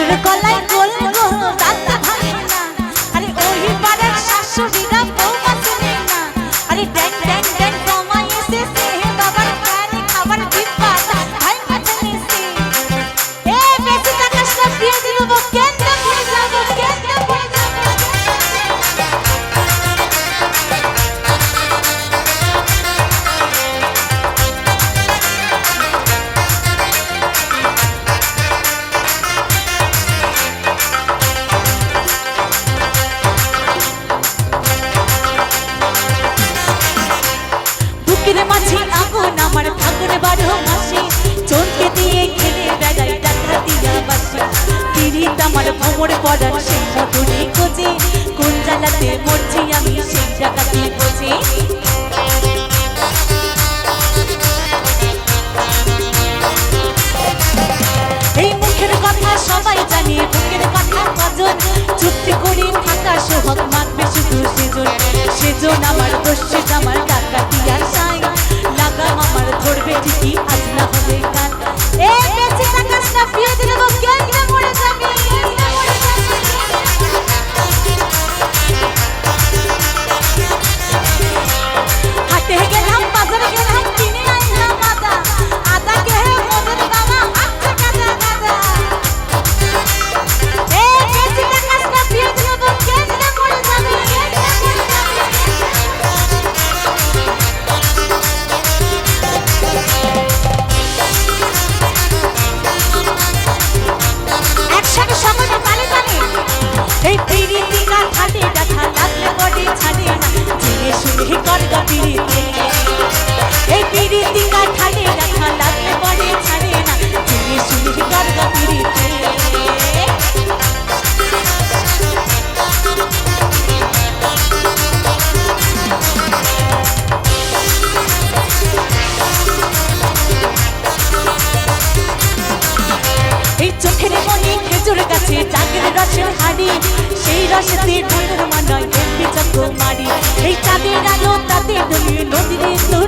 ছোটর গলায় গোল গোল দাঁতা ভাঙে না। আরে আরে ড্যাং ড্যাং ড্যাং মোর পরাণ সেই মধুরি খোঁজে। কোন জ্বালাতে মরছি আমি সেই জায়গাতে বোঝে এই মুখের কথা সবাই জানে, বুকের কথা কজন। চুক্তি করে থাকা সোহাগ মাখবে শুধু সেজন। সেজন আমার দোষে আমার টাকা দিয়ার সাই লাগাম আমার ধরবে ঠিকই চোখের মনি খেজুর গাছে চাঁদের রসের হাড়ি। সেই রসেতে ঠাকুর মানায়, এমনি চক্র মারি। এই চাঁদের আলো তাতে ডুবি নদীর তো